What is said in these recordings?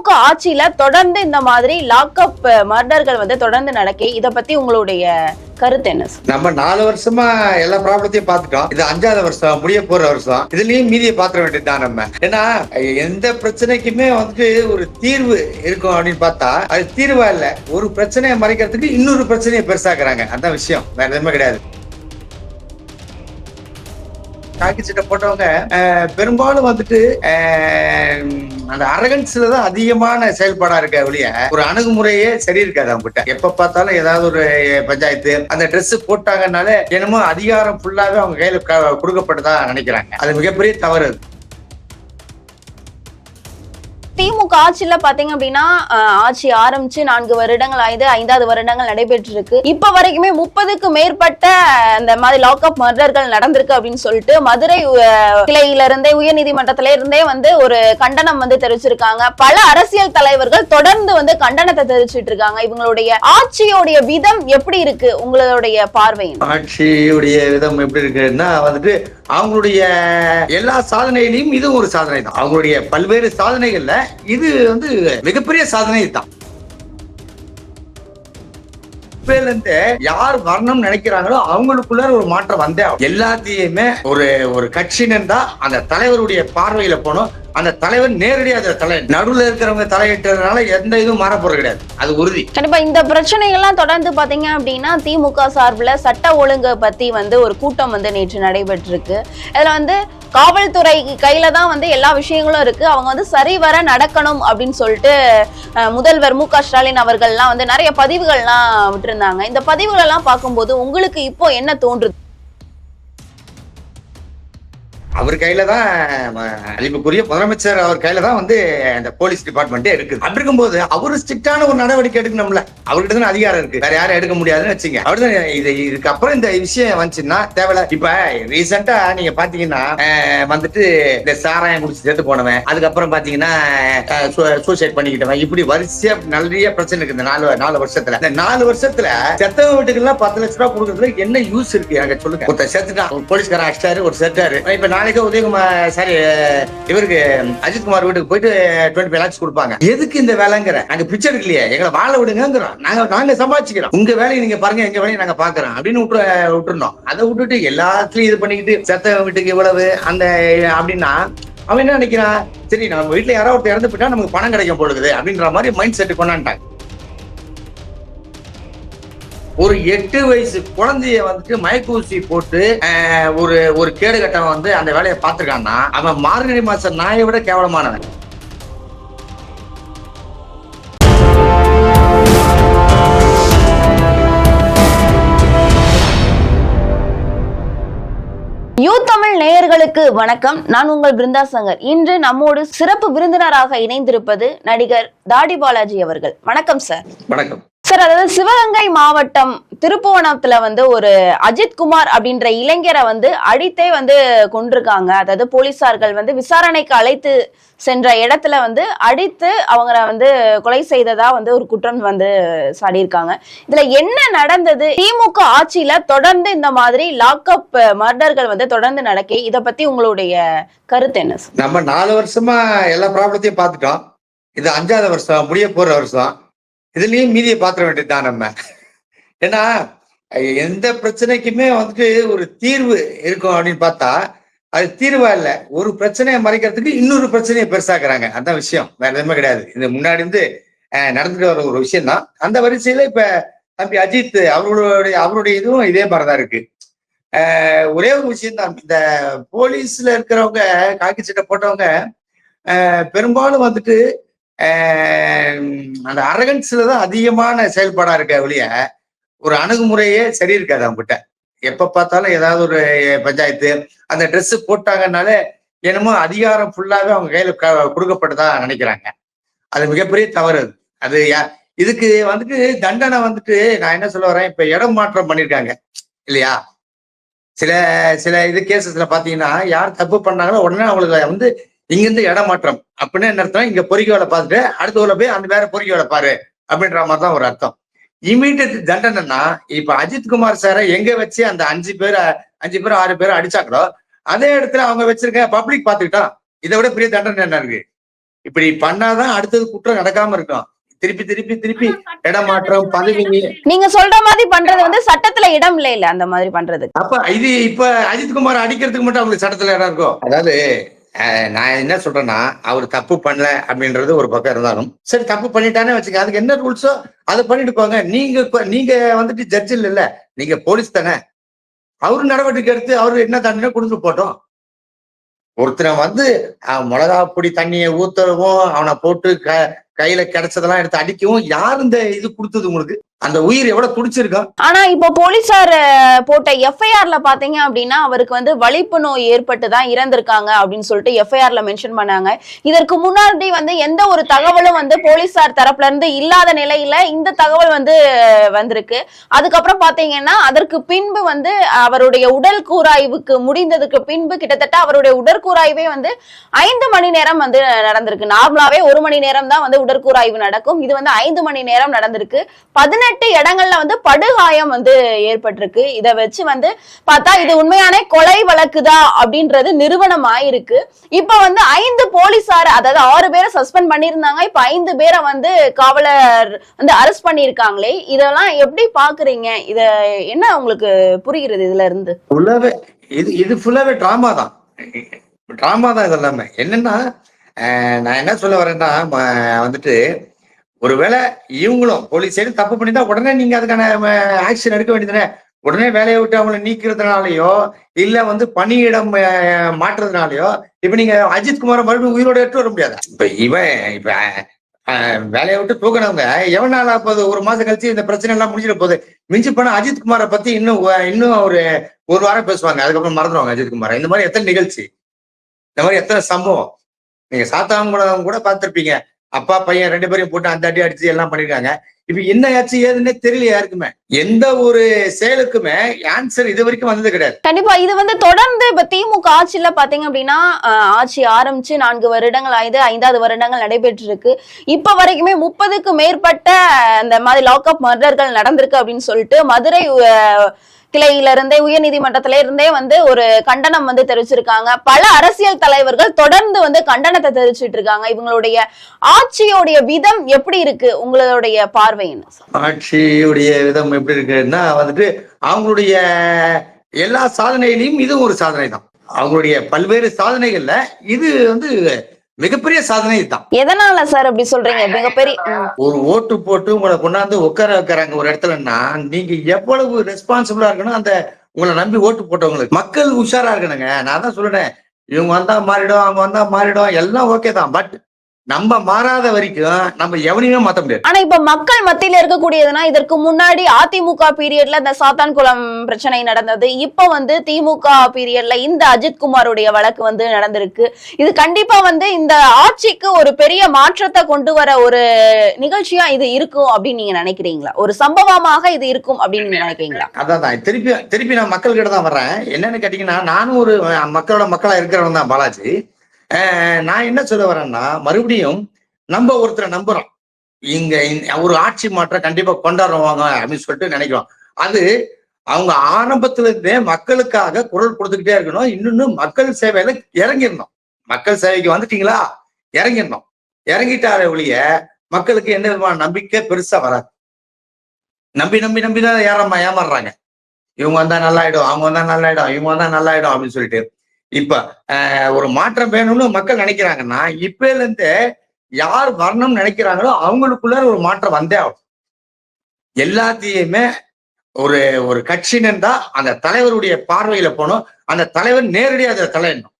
திமுக ஆட்சியில தொடர்ந்து இந்த மாதிரி லாக்அப் மர்டர்கள் வந்து தொடர்ந்து நடக்கி இத பத்தி உங்களுடைய கருத்து என்ன நம்ம நாலு வருஷமா எல்லா ப்ராப்ளத்தையும் பாத்துட்டோம் இது அஞ்சாவது வருஷம் முடிய போற வருஷம். இதுலயும் மீதியை பாத்திர வேண்டியதுதான் நம்ம. ஏன்னா எந்த பிரச்சனைக்குமே வந்துட்டு ஒரு தீர்வு இருக்கும் அப்படின்னு பார்த்தா அது தீர்வா இல்ல. ஒரு பிரச்சனையை மறைக்கிறதுக்கு இன்னொரு பிரச்சனையை பெருசாக்குறாங்க. அதான் விஷயம். வேற எதுவுமே கிடையாது. காக்கி சட்டை போட்டவங்க பெரும்பாலும் வந்துட்டு அந்த அரகன்ஸ்ல தான் அதிகமான செயல்பாடா இருக்க ஒழிய ஒரு அணுகுமுறையே சரி இருக்காது அவங்க கிட்ட எப்ப பார்த்தாலும் ஏதாவது ஒரு பஞ்சாயத்து அந்த ட்ரெஸ் போட்டாங்கனாலே என்னமோ அதிகாரம் ஃபுல்லாவே அவங்க கையில கொடுக்கப்பட்டதா நினைக்கிறாங்க. அது மிகப்பெரிய தவறு திமுக ஆட்சியில பாத்தீங்க அப்படின்னா ஆட்சி ஆரம்பிச்சு நான்கு வருடங்கள் ஆயுது ஐந்தாவது வருடங்கள் நடைபெற்று இருக்கு இப்ப வரைக்குமே முப்பதுக்கு மேற்பட்ட இந்த மாதிரி லாக்அப் மர்டர்கள் நடந்திருக்கு அப்படின்னு சொல்லிட்டு மதுரை கிளையில இருந்தே உயர்நீதிமன்றத்தில இருந்தே வந்து ஒரு கண்டனம் வந்து தெரிவிச்சிருக்காங்க. பல அரசியல் தலைவர்கள் தொடர்ந்து வந்து கண்டனத்தை தெரிவிச்சிட்டு இருக்காங்க. இவங்களுடைய ஆட்சியோடைய விதம் எப்படி இருக்கு? உங்களுடைய பார்வையின் ஆட்சியுடைய விதம் எப்படி இருக்குன்னா வந்துட்டு அவங்களுடைய எல்லா சாதனையிலையும் இது ஒரு சாதனை தான் அவங்களுடைய பல்வேறு சாதனைகள்ல இது வந்து மிகப்பெரிய சாதனை தான் இருந்து யார் வரணும்னு நினைக்கிறாங்களோ அவங்களுக்குள்ள ஒரு மாற்றம் வந்தே எல்லாத்தையுமே ஒரு ஒரு கட்சின்னு தான் அந்த தலைவருடைய பார்வையில போகணும் அந்த தலைவர் நேரடியா அந்த தலை நடுவுல இருக்கிறவங்க தலையிட்டதுனால எந்த இதுவும் மாறப்போறது கிடையாது. அது உறுதி. கண்டிப்பா இந்த பிரச்சனைகள்லாம் தொடர்ந்து பாத்தீங்க அப்படின்னா திமுக சார்பில் சட்ட ஒழுங்கை பத்தி வந்து ஒரு கூட்டம் வந்து நேற்று நடைபெற்றிருக்கு. இதுல வந்து காவல்துறை கையில தான் வந்து எல்லா விஷயங்களும் இருக்கு. அவங்க வந்து சரிவர நடக்கணும் அப்படின்னு சொல்லிட்டு முதல்வர் மு க ஸ்டாலின் அவர்கள்லாம் வந்து நிறைய பதிவுகள்லாம் விட்டுருந்தாங்க. இந்த பதிவுகள் எல்லாம் பார்க்கும்போது உங்களுக்கு இப்போ என்ன தோன்றுது? அவர் கையில தான் அறிவுக்குரிய முதலமைச்சர் அவர் கையில தான் வந்து அந்த போலீஸ் டிபார்ட்மெண்ட்டே இருக்குது. அப்படி இருக்கும்போது அவரு ஸ்ட்ரிக்டான ஒரு நடவடிக்கை எடுக்கணும்ல. அவர்கிட்ட தான் அதிகாரம் இருக்கு. வேற யாரும் எடுக்க முடியாதுன்னு வச்சுங்க. தான் இது இதுக்கப்புறம் இந்த விஷயம் வந்துச்சுன்னா தேவையில்ல. இப்ப ரீசெண்டா நீங்க பாத்தீங்கன்னா வந்துட்டு இந்த சாராயம் குடிச்சு சேர்த்து போனவன் அதுக்கப்புறம் பாத்தீங்கன்னா சூசைட் பண்ணிக்கிட்டவன் இப்படி வரிசையா நிறைய பிரச்சனை இருக்கு இந்த நாலு நாலு வருஷத்துல. இந்த நாலு வருஷத்துல செத்தவ வீட்டுக்கு எல்லாம் பத்து லட்ச ரூபா கொடுக்கறதுல என்ன யூஸ் இருக்கு? எனக்கு சொல்லுங்க. ஒருத்தர் செத்துட்டான். ஒரு போலீஸ்காரன் அடிச்சிட்டாரு ஒரு செத்தாரு இப்ப நாளைக்கு உதயகுமார் சாரி இவருக்கு அஜித்குமார் வீட்டுக்கு போயிட்டு டுவெண்ட்டி ஃபைவ் லேக்ஸ் கொடுப்பாங்க. எதுக்கு இந்த வேலைங்கிற? நாங்க பிச்சை எடுக்கலையே எங்களை வாழ விடுங்கிறோம் நாங்க நாங்க சம்பாதிச்சுக்கிறோம். உங்க வேலையை நீங்க பாருங்க எங்க வேலையை நாங்க பாக்குறோம் அப்படின்னு விட்டு விட்டுருந்தோம் அதை விட்டுட்டு எல்லாத்துலயும் இது பண்ணிக்கிட்டு செத்த வீட்டுக்கு இவ்வளவு அந்த அப்படின்னா அவன் என்ன நினைக்கிறான்? சரி நம்ம வீட்டுல யாராவது ஒருத்தர் இறந்து போயிட்டா நமக்கு பணம் கிடைக்கும் போடுது அப்படின்ற மாதிரி மைண்ட் செட் கொண்டாண்டாங்க ஒரு எட்டு வயசு குழந்தைய வந்துட்டு மயக்கூசி போட்டு ஒரு ஒரு கேடு கட்டவன் வந்து அந்த வேலையை பார்த்திருக்கான்னா அவன் மார்கழி மாசம் நாயை விட கேவலமானவன். யூ தமிழ் நேயர்களுக்கு வணக்கம். நான் உங்கள் பிருந்தா சங்கர் இன்று நம்மோடு சிறப்பு விருந்தினராக இணைந்திருப்பது நடிகர் தாடி பாலாஜி அவர்கள். வணக்கம் சார். வணக்கம். சார் அதாவது சிவகங்கை மாவட்டம் திருப்புவனத்துல வந்து ஒரு அஜித் குமார் அப்படின்ற இளைஞரை வந்து அடித்தே வந்து கொண்டிருக்காங்க அதாவது போலீசார்கள் வந்து விசாரணைக்கு அழைத்து சென்ற இடத்துல வந்து அடித்து அவங்கள வந்து கொலை செய்ததா வந்து ஒரு குற்றம் வந்து சாடியிருக்காங்க. இதுல என்ன நடந்தது? திமுக ஆட்சியில தொடர்ந்து இந்த மாதிரி லாக்அப் மர்டர்கள் வந்து தொடர்ந்து நடக்கி இத பத்தி உங்களுடைய கருத்து என்ன நம்ம நாலு வருஷமா எல்லா ப்ராப்ளத்தையும் பார்த்துட்டோம். இது அஞ்சாவது வருஷம் முடிய போற வருஷம். இதுலயும் மீதியை பாத்திர வேண்டியதுதான் நம்ம. ஏன்னா எந்த பிரச்சனைக்குமே வந்துட்டு ஒரு தீர்வு இருக்கும் அப்படின்னு பார்த்தா அது தீர்வா இல்லை. ஒரு பிரச்சனையை மறைக்கிறதுக்கு இன்னொரு பிரச்சனையை பெருசாக்குறாங்க. அந்த விஷயம். வேற எதுவுமே கிடையாது. இது முன்னாடி இருந்து அஹ், நடந்துட்டு வர ஒரு விஷயம் தான் அந்த வரிசையில இப்ப தம்பி அஜித் அவருடைய அவருடைய இதுவும் இதே மாதிரிதான் இருக்கு. ஒரே ஒரு விஷயம் தான் இந்த போலீஸ்ல இருக்கிறவங்க காக்கி சட்டை போட்டவங்க பெரும்பாலும் வந்துட்டு அந்த அரகன்ஸ்ல தான் அதிகமான செயல்பாடா இருக்க ஒழிய ஒரு அணுகுமுறையே சரி இருக்காது அவங்ககிட்ட. எப்ப பார்த்தாலும் ஏதாவது ஒரு பஞ்சாயத்து அந்த ட்ரெஸ் போட்டாங்கனாலே என்னமோ அதிகாரம் ஃபுல்லாவே அவங்க கையில க- கொடுக்கப்பட்டதா நினைக்கிறாங்க. அது மிகப்பெரிய தவறு. அது அது யா- இதுக்கு வந்துட்டு தண்டனை வந்துட்டு நான் என்ன சொல்ல வரேன் இப்ப இடம் மாற்றம் பண்ணிருக்காங்க. இல்லையா? சில சில இது கேசஸ்ல பாத்தீங்கன்னா யார் தப்பு பண்ணாங்களோ உடனே அவங்களுக்கு வந்து இங்கிருந்து இடம் மாற்றம். அப்படின்னு என்ன அர்த்தம் இங்க பொறிக்க வேலை பார்த்துட்டு அடுத்த ஊர்ல போய் அந்த வேற பொறிக்க வேலை பாரு அப்படின்ற மாதிரி தான் ஒரு அர்த்தம். இமீடியட் தண்டனைனா இப்ப அஜித் குமார் சாரை எங்க வச்சு அந்த அஞ்சு பேர் அஞ்சு பேர் ஆறு பேர் அடிச்சாங்களோ அதே இடத்துல அவங்க வச்சிருக்க பப்ளிக் பாத்துக்கிட்டோம் இதை விட பெரிய தண்டனை என்ன இருக்கு? இப்படி பண்ணாதான் அடுத்தது குற்றம் நடக்காம இருக்கும் திருப்பி திருப்பி திருப்பி இடமாற்றம் பதவி நீங்க சொல்ற மாதிரி பண்றது வந்து சட்டத்துல இடம் இல்ல இல்ல அந்த மாதிரி பண்றதுக்கு அப்ப இது இப்ப அஜித்குமார் அடிக்கிறதுக்கு மட்டும் அவங்களுக்கு சட்டத்துல இடம் இருக்கும் அதாவது நான் என்ன சொல்றேன்னா அவர் தப்பு பண்ணல அப்படின்றது ஒரு பக்கம் இருந்தாலும் சரி தப்பு பண்ணிட்டானே வச்சுக்க அதுக்கு என்ன ரூல்ஸோ அதை பண்ணிட்டு போங்க. நீங்க நீங்க வந்துட்டு ஜட்ஜ் இல்ல நீங்க போலீஸ் தானே. அவரு நடவடிக்கை எடுத்து அவரு என்ன தண்டனை கொடுத்து போட்டோம்? ஒருத்தனை வந்து மிளகா பொடி தண்ணியை ஊத்தவும் அவனை போட்டு க கையில கிடைச்சதெல்லாம் எடுத்து அடிக்கவும் யார் இந்த இது கொடுத்தது உங்களுக்கு? அந்த உயிர் எவ்வளவு துடிச்சிருக்கா? ஆனா இப்போ போலீசார் போட்ட எஃப்ஐஆர்ல பாத்தீங்க அப்படின்னா அவருக்கு வந்து வலிப்பு நோய் ஏற்பட்டு தான் இறந்திருக்காங்க அப்படின்னு சொல்லிட்டு எஃப்ஐஆர்ல மென்ஷன் பண்ணாங்க. இதற்கு முன்னாடி வந்து எந்த ஒரு தகவலும் வந்து போலீசார் தரப்புல இருந்து இல்லாத நிலையில இந்த தகவல் வந்து வந்திருக்கு. அதுக்கப்புறம் பாத்தீங்கன்னா அதற்கு பின்பு வந்து அவருடைய உடல் கூராய்வுக்கு முடிந்ததுக்கு பின்பு கிட்டத்தட்ட அவருடைய உடற்கூராய்வே வந்து ஐந்து மணி நேரம் வந்து நடந்திருக்கு. நார்மலாவே ஒரு மணி நேரம் தான் வந்து உடற்கூராய்வு நடக்கும். இது வந்து ஐந்து மணி நேரம் நடந்திருக்கு. பதினெட்டு இடங்கள்ல வந்து படுகாயம் வந்து ஏற்பட்டிருக்கு. இதை வச்சு வந்து பார்த்தா இது உண்மையான கொலை வழக்குதா அப்படின்றது நிறுவனம் ஆயிருக்கு இப்ப வந்து ஐந்து போலீசார் அதாவது ஆறு பேரை சஸ்பெண்ட் பண்ணியிருந்தாங்க. இப்ப ஐந்து பேரை வந்து காவலர் வந்து அரெஸ்ட் பண்ணியிருக்காங்களே. இதெல்லாம் எப்படி பாக்குறீங்க? இத என்ன உங்களுக்கு புரிகிறது இதுல இருந்து ஃபுல்லாவே இது இது ஃபுல்லாவே டிராமா தான். டிராமா தான் இதெல்லாமே என்னன்னா நான் என்ன சொல்ல வரேன்னா வந்துட்டு ஒருவேளை இவங்களும் போலீஸ் சைடு தப்பு பண்ணிட்டா உடனே நீங்க அதுக்கான ஆக்ஷன் எடுக்க வேண்டியதுனே உடனே வேலையை விட்டு அவங்கள நீக்கிறதுனாலயோ இல்ல வந்து பணியிடம் மாற்றுறதுனாலயோ இப்ப நீங்க அஜித் குமாரை மறுபடியும் உயிரோட எடுத்து வர முடியாது? இப்ப இவன் இப்ப வேலையை விட்டு தூக்கினவங்க எவ்வளவு நாள் போகுது ஒரு மாசம் கழிச்சு இந்த பிரச்சனை எல்லாம் முடிஞ்சிட போகுது? மிஞ்சி போனா அஜித் குமாரை பத்தி இன்னும் இன்னும் ஒரு ஒரு வாரம் பேசுவாங்க. அதுக்கப்புறம் மறந்துடுவாங்க அஜித் குமார். இந்த மாதிரி எத்தனை நிகழ்ச்சி? இந்த மாதிரி எத்தனை சம்பவம்? நீங்க சாத்தாங்குளம் கூட பார்த்திருப்பீங்க. அப்பா பையன் ரெண்டு பேரையும் போட்டு அந்த அடி அடிச்சு எல்லாம் பண்ணிருக்காங்க. இப்ப என்ன ஆச்சு ஏதுன்னே தெரியல யாருக்குமே. எந்த ஒரு செயலுக்குமே ஆன்சர் இது வரைக்கும் வந்தது கிடையாது. கண்டிப்பா இது வந்து தொடர்ந்து இப்ப திமுக ஆட்சியில பாத்தீங்க அப்படின்னா ஆட்சி ஆரம்பிச்சு நான்கு வருடங்கள் ஆயுது ஐந்தாவது வருடங்கள் நடைபெற்று இருக்கு இப்ப வரைக்குமே முப்பதுக்கு மேற்பட்ட இந்த மாதிரி லாக்அப் மர்டர்கள் நடந்திருக்கு அப்படின்னு சொல்லிட்டு மதுரை கிளையில இருந்தே உயர்நீதிமன்றத்தில இருந்தே வந்து ஒரு கண்டனம் வந்து தெரிவிச்சிருக்காங்க. பல அரசியல் தலைவர்கள் தொடர்ந்து வந்து கண்டனத்தை தெரிவிச்சிட்டு இருக்காங்க இவங்களுடைய ஆட்சியோடைய விதம் எப்படி இருக்கு? உங்களுடைய பார்வை ஆட்சியுடைய விதம் எப்படி இருக்குன்னா வந்துட்டு அவங்களுடைய எல்லா சாதனையிலையும் இது ஒரு சாதனை தான் அவங்களுடைய பல்வேறு சாதனைகள்ல இது வந்து மிகப்பெரிய சாதனை தான் எதனால சார் அப்படி சொல்றீங்க? மிகப்பெரிய. ஒரு ஓட்டு போட்டு உங்களை கொண்டாந்து உட்கார வைக்கிறாங்க ஒரு இடத்துலன்னா நீங்க எவ்வளவு ரெஸ்பான்சிபிளா இருக்கணும்? அந்த உங்களை நம்பி ஓட்டு போட்டவங்களுக்கு. மக்கள் உஷாரா இருக்கணுங்க. நான் தான் சொல்றேன். இவங்க வந்தா மாறிடும் அவங்க வந்தா மாறிடும். எல்லாம் ஓகே தான். பட் நம்ம மாறாத வரைக்கும் நம்ம எவனையுமே மாத்த முடியாது. ஆனா இப்ப மக்கள் மத்தியில இருக்கக்கூடியதுன்னா இதற்கு முன்னாடி அதிமுக பீரியட்ல இந்த சாத்தான்குளம் பிரச்சனை நடந்தது. இப்ப வந்து திமுக பீரியட்ல இந்த அஜித் குமாருடைய வழக்கு வந்து நடந்திருக்கு. இது கண்டிப்பா வந்து இந்த ஆட்சிக்கு ஒரு பெரிய மாற்றத்தை கொண்டு வர ஒரு நிகழ்ச்சியா இது இருக்கும் அப்படின்னு நீங்க நினைக்கிறீங்களா? ஒரு சம்பவமாக இது இருக்கும் அப்படின்னு நீங்க நினைக்கிறீங்களா? அதான் தான் திருப்பி திருப்பி நான் மக்கள் கிட்ட தான் வர்றேன். என்னன்னு கேட்டீங்கன்னா நானும் ஒரு மக்களோட மக்களா இருக்கிறவன் தான் பாலாஜி. நான் என்ன சொல்ல வரேன்னா மறுபடியும் நம்ம ஒருத்தரை நம்புறோம். இங்க ஒரு ஆட்சி மாற்றம் கண்டிப்பா கொண்டாடுவாங்க அப்படின்னு சொல்லிட்டு நினைக்கிறோம். அது அவங்க ஆரம்பத்துல இருந்தே மக்களுக்காக குரல் கொடுத்துக்கிட்டே இருக்கணும். இன்னொன்னு மக்கள் சேவையில இறங்கிடணும். மக்கள் சேவைக்கு வந்துட்டீங்களா? இறங்கிடணும். இறங்கிட்டார ஒழிய மக்களுக்கு என்ன விதமான நம்பிக்கை பெருசா வராது. நம்பி நம்பி நம்பி தான் ஏறாம ஏமாறுறாங்க? இவங்க வந்தா நல்லாயிடும் அவங்க வந்தா நல்லாயிடும் இவங்க வந்தா நல்லாயிடும் அப்படின்னு சொல்லிட்டு இப்ப ஆஹ், ஒரு மாற்றம் வேணும்னு மக்கள் நினைக்கிறாங்கன்னா இப்பல இருந்து யார் வரணும்னு நினைக்கிறாங்களோ அவங்களுக்குள்ள ஒரு மாற்றம் வந்தே ஆகும் எல்லாத்தையுமே ஒரு ஒரு கட்சின்னு தான் அந்த தலைவருடைய பார்வையில போகணும். அந்த தலைவர் நேரடியாக அதை தலையிடணும்.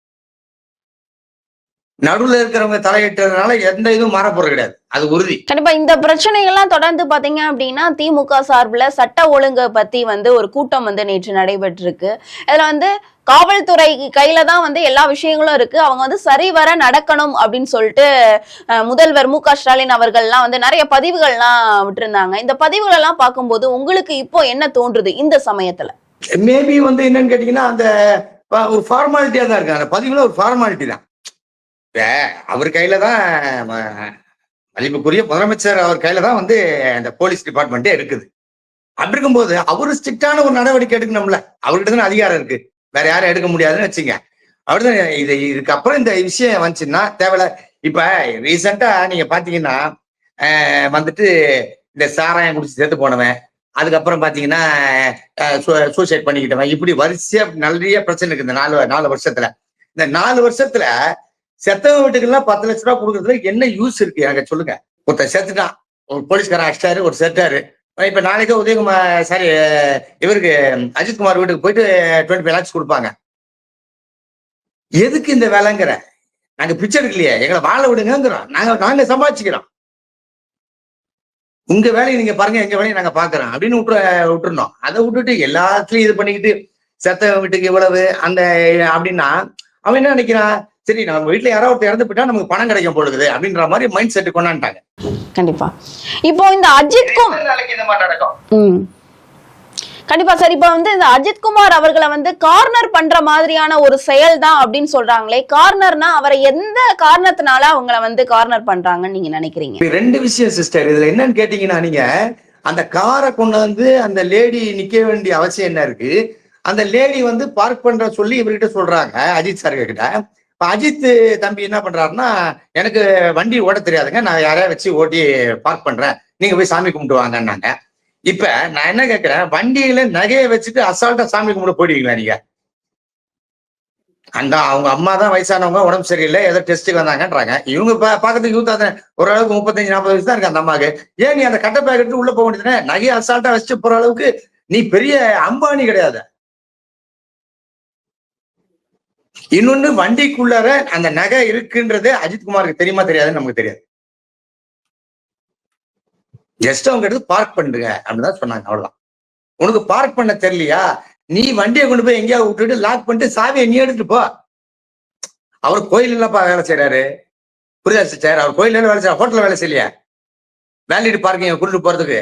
நடுவுல இருக்கிறவங்க தலையிட்டதுனால எந்த இதுவும் மாறப்போறது கிடையாது. அது உறுதி. கண்டிப்பா இந்த பிரச்சனைகள்லாம் தொடர்ந்து பாத்தீங்க அப்படின்னா திமுக சார்பில் சட்ட ஒழுங்கை பத்தி வந்து ஒரு கூட்டம் வந்து நேற்று நடைபெற்றிருக்கு. இதுல வந்து காவல்துறை கையில தான் வந்து எல்லா விஷயங்களும் இருக்கு. அவங்க வந்து சரிவர நடக்கணும் அப்படின்னு சொல்லிட்டு முதல்வர் மு க ஸ்டாலின் அவர்கள்லாம் வந்து நிறைய பதிவுகள்லாம் விட்டுருந்தாங்க. இந்த பதிவுகள் எல்லாம் பார்க்கும்போது உங்களுக்கு இப்போ என்ன தோன்றுது இந்த சமயத்துல? மேபி வந்து என்னன்னு கேட்டீங்கன்னா அந்த ஒரு ஃபார்மாலிட்டியா தான் இருக்கு அந்த பதிவுல ஒரு ஃபார்மாலிட்டி தான். அவர் கையில தான் மதிப்புக்குரிய முதலமைச்சர் அவர் கையில தான் வந்து அந்த போலீஸ் டிபார்ட்மெண்ட்டே இருக்குது. அப்படி இருக்கும்போது அவரு ஸ்ட்ரிக்டான ஒரு நடவடிக்கை எடுக்கணும்ல. அவர்கிட்ட தானே அதிகாரம் இருக்கு. வேற யாரும் எடுக்க முடியாதுன்னு வச்சுங்க. அப்படிதான் இது இதுக்கப்புறம் இந்த விஷயம் வந்துச்சுன்னா தேவையில்ல. இப்ப ரீசெண்டா நீங்க பாத்தீங்கன்னா வந்துட்டு இந்த சாராயம் குடிச்சு சேர்த்து போனவன் அதுக்கப்புறம் பாத்தீங்கன்னா சூசைட் பண்ணிக்கிட்டவன் இப்படி வரிசையா நிறைய பிரச்சனை இருக்கு இந்த நாலு நாலு வருஷத்துல. இந்த நாலு வருஷத்துல செத்தவ வீட்டுக்கெல்லாம் பத்து லட்ச ரூபா கொடுக்கறதுல என்ன யூஸ் இருக்கு? எனக்கு சொல்லுங்க. ஒருத்தன் செத்துட்டான். ஒரு போலீஸ்காரன் அடிச்சிட்டாரு ஒரு செத்தாரு இப்ப நாளைக்கு உதயகுமார் சாரி இவருக்கு அஜித்குமார் வீட்டுக்கு போயிட்டு டுவெண்ட்டி ஃபைவ் லேக்ஸ் கொடுப்பாங்க. எதுக்கு இந்த வேலைங்கிற? நாங்க பிச்சை எடுக்கலையே. எங்களை வாழ விடுங்கிறோம் நாங்க நாங்க சம்பாதிச்சுக்கிறோம். உங்க வேலையை நீங்க பாருங்க எங்க வேலையை நாங்க பாக்குறோம் அப்படின்னு விட்டு விட்டுருந்தோம் அதை விட்டுட்டு எல்லாத்துலயும் இது பண்ணிக்கிட்டு செத்த வீட்டுக்கு இவ்வளவு அந்த அப்படின்னா அவன் என்ன நினைக்கிறான்? சரி நம்ம வீட்டுல யாராவது ஒருத்தர் இறந்து போயிட்டா நமக்கு பணம் கிடைக்கும் போடுது அப்படின்ற மாதிரி மைண்ட் செட் கொண்டாண்டாங்க கண்டிப்பா. இப்போ இந்த அஜித் கும் நாளைக்கு இந்த மாதிரி நடக்கும். கண்டிப்பா சார் இப்ப வந்து இந்த அஜித் குமார் அவர்களை வந்து கார்னர் பண்ற மாதிரியான ஒரு செயல் தான் அப்படின்னு சொல்றாங்களே கார்னர்னா அவரை எந்த காரணத்தினால அவங்கள வந்து கார்னர் பண்றாங்கன்னு நீங்க நினைக்கிறீங்க? ரெண்டு விஷயம் சிஸ்டர் இதுல என்னன்னு கேட்டீங்கன்னா நீங்க அந்த காரை கொண்டு வந்து அந்த லேடி நிக்க வேண்டிய அவசியம் என்ன இருக்கு? அந்த லேடி வந்து பார்க் பண்ற சொல்லி இவர்கிட்ட சொல்றாங்க அஜித் சார் கிட்ட. இப்ப அஜித் தம்பி என்ன பண்றாருன்னா எனக்கு வண்டி ஓட தெரியாதுங்க. நான் யாரையா வச்சு ஓட்டி பார்க் பண்றேன். நீங்க போய் சாமி கும்பிட்டு வாங்கன்னாங்க. இப்ப நான் என்ன கேட்கிறேன் வண்டியில நகையை வச்சுட்டு அசால்ட்டா சாமி கும்பிட போயிடுவீங்களா நீங்க? அந்த அவங்க அம்மா தான் வயசானவங்க உடம்பு சரியில்லை ஏதோ டெஸ்ட்டுக்கு வந்தாங்கன்றாங்க. இவங்க பா பாக்கிறதுக்கு யூத் ஓரளவுக்கு முப்பத்தஞ்சு நாற்பது வயசு தான் இருக்கு அந்த அம்மாவுக்கு. ஏன் நீ அந்த கட்டை பேக்கெட்டு உள்ள போக வேண்டியதுனே நகையை அசால்ட்டா வச்சுட்டு போற அளவுக்கு நீ பெரிய அம்பானி கிடையாது. இன்னொன்னு வண்டிக்குள்ளார அந்த நகை இருக்குன்றது அஜித்குமாருக்கு தெரியுமா தெரியாதுன்னு நமக்கு தெரியாது. ஜஸ்ட் அவங்க எடுத்து பார்க் பண்ணுங்க அப்படின்னு தான் சொன்னாங்க அவ்வளவுதான். உனக்கு பார்க் பண்ண தெரியலையா? நீ வண்டியை கொண்டு போய் எங்கேயாவது விட்டுட்டு லாக் பண்ணிட்டு சாவியை நீ எடுத்துட்டு போ. அவர் கோயில் இல்லப்பா வேலை செய்யறாரு புரியுதா சார் அவர் கோயில் வேலை செய்யற ஹோட்டல்ல வேலை செய்யலையா? வேலிட்டு பார்க்கிங்க கூட்டிட்டு போறதுக்கு.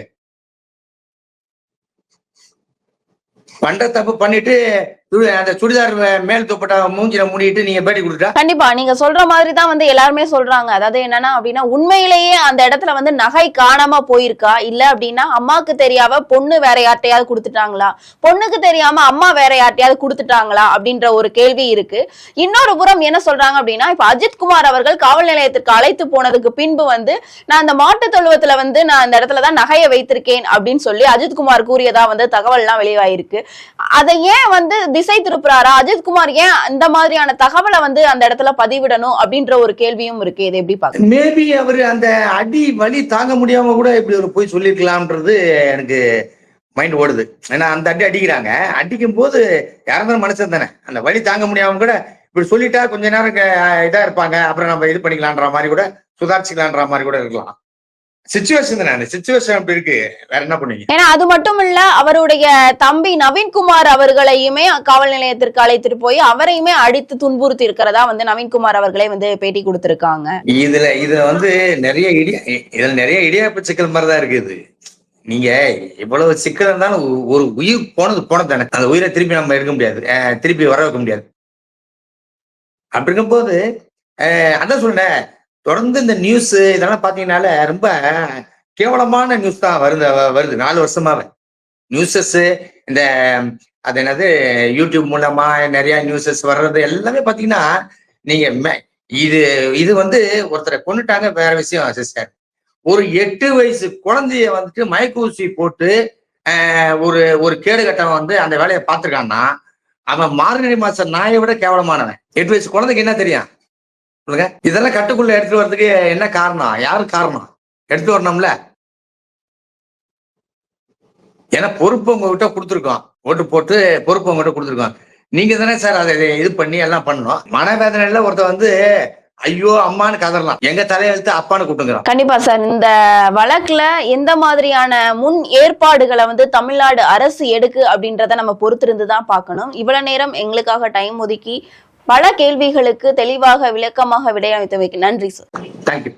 பண்ற தப்பு பண்ணிட்டு அந்த சுடிதார் மேல் துப்பட்டா மூஞ்சில மூடிட்டு நீங்க பேட்டி கொடுத்தா கண்டிப்பா. நீங்க சொல்ற மாதிரி தான் வந்து எல்லாருமே சொல்றாங்க. அதாவது என்னன்னா அப்படின்னா உண்மையிலேயே அந்த இடத்துல வந்து நகை காணாம போயிருக்கா? இல்ல அப்படின்னா அம்மாக்கு தெரியாம பொண்ணு வேற யார்ட்டையாவது கொடுத்துட்டாங்களா? பொண்ணுக்கு தெரியாம அம்மா வேற யார்ட்டையாவது கொடுத்துட்டாங்களா? அப்படின்ற ஒரு கேள்வி இருக்கு. இன்னொரு புறம் என்ன சொல்றாங்க அப்படின்னா இப்ப அஜித் குமார் அவர்கள் காவல் நிலையத்திற்கு அழைத்து போனதுக்கு பின்பு வந்து நான் அந்த மாட்டு தொழுவத்துல வந்து நான் அந்த இடத்துல தான் நகையை வைத்திருக்கேன் அப்படின்னு சொல்லி அஜித் குமார் கூறியதா வந்து தகவல் எல்லாம் வெளியாயிருக்கு. அதை ஏன் வந்து திசை திருப்புறாரா அஜித் குமார் ஏன் இந்த மாதிரியான தகவலை வந்து அந்த இடத்துல பதிவிடணும் அப்படின்ற ஒரு கேள்வியும் இருக்கு. இதை எப்படி பாக்க மேபி அவர் அந்த அடி வலி தாங்க முடியாம கூட இப்படி ஒரு போய் சொல்லிருக்கலாம்ன்றது எனக்கு மைண்ட் ஓடுது. ஏன்னா அந்த அடி அடிக்கிறாங்க. அடிக்கும் போது யாரும் மனுஷன் தானே. அந்த வலி தாங்க முடியாம கூட இப்படி சொல்லிட்டா கொஞ்ச நேரம் இதா இருப்பாங்க. அப்புறம் நம்ம இது பண்ணிக்கலான்ற மாதிரி கூட சுதாரிச்சுக்கலான்ற மாதிரி கூட இருக்கலாம். சுச்சுவேஷன் தானே? அந்த சுச்சுவேஷன் அப்படி இருக்கு. வேற என்ன பண்ணுவீங்க? ஏன்னா அது மட்டும் இல்ல அவருடைய தம்பி நவீன்குமார் அவர்களையுமே காவல் நிலையத்திற்கு அழைத்துட்டு போய் அவரையுமே அடித்து துன்புறுத்தி இருக்கிறதா வந்து நவீன்குமார் அவர்களே வந்து பேட்டி கொடுத்திருக்காங்க. இதுல இதுல வந்து நிறைய இடியா இதுல நிறைய இடியாப்ப சிக்கல் மாதிரி தான் இருக்குது. நீங்க இவ்வளவு சிக்கல் இருந்தாலும் ஒரு உயிர் போனது போனது தானே. அந்த உயிரை திருப்பி நம்ம எடுக்க முடியாது. திருப்பி வர வைக்க முடியாது. அப்படி இருக்கும்போது அதான் சொன்னேன் தொடர்ந்து இந்த நியூஸ் இதெல்லாம் பாத்தீங்கன்னால ரொம்ப கேவலமான நியூஸ் தான் வருது வருது. நாலு வருஷமாவே. நியூஸஸ் இந்த அது என்னது யூடியூப் மூலமா நிறைய நியூஸஸ் வர்றது எல்லாமே பாத்தீங்கன்னா நீங்க மே- இது இது வந்து ஒருத்தரை கொண்டுட்டாங்க வேற விஷயம் சிஸ்டர் ஒரு எட்டு வயசு குழந்தைய வந்துட்டு மயக்க ஊசி போட்டு ஒரு ஒரு கேடு கட்டவன் வந்து அந்த வேலையை பார்த்துருக்கான்னா அவன் மார்கழி மாசம் நாயை விட கேவலமானவன். எட்டு வயசு குழந்தைக்கு என்ன தெரியும்? இதெல்லாம் கட்டுக்குள்ள எடுத்துட்டு வர்றதுக்கு என்ன காரணம்? யாரு காரணம்? எடுத்து வரணும்ல. ஏன்னா பொறுப்பு உங்ககிட்ட கொடுத்துருக்கோம். ஓட்டு போட்டு பொறுப்பு உங்ககிட்ட கொடுத்துருக்கோம். நீங்க தானே சார் அதை இது பண்ணி எல்லாம் பண்ணணும். மனவேதனையில ஒருத்தர் வந்து ஐயோ அம்மான்னு கதறலாம். எங்க தலையெழுத்து அப்பான்னு கூப்பிட்டுங்கிறான். கண்டிப்பா சார். இந்த வழக்குல எந்த மாதிரியான முன் ஏற்பாடுகளை வந்து தமிழ்நாடு அரசு எடுக்கு அப்படின்றத நம்ம பொறுத்திருந்து தான் பார்க்கணும். இவ்வளவு நேரம் எங்களுக்காக டைம் ஒதுக்கி பல கேள்விகளுக்கு தெளிவாக விளக்கமாக விடையளித்தமைக்கு நன்றி சார். தேங்க்யூ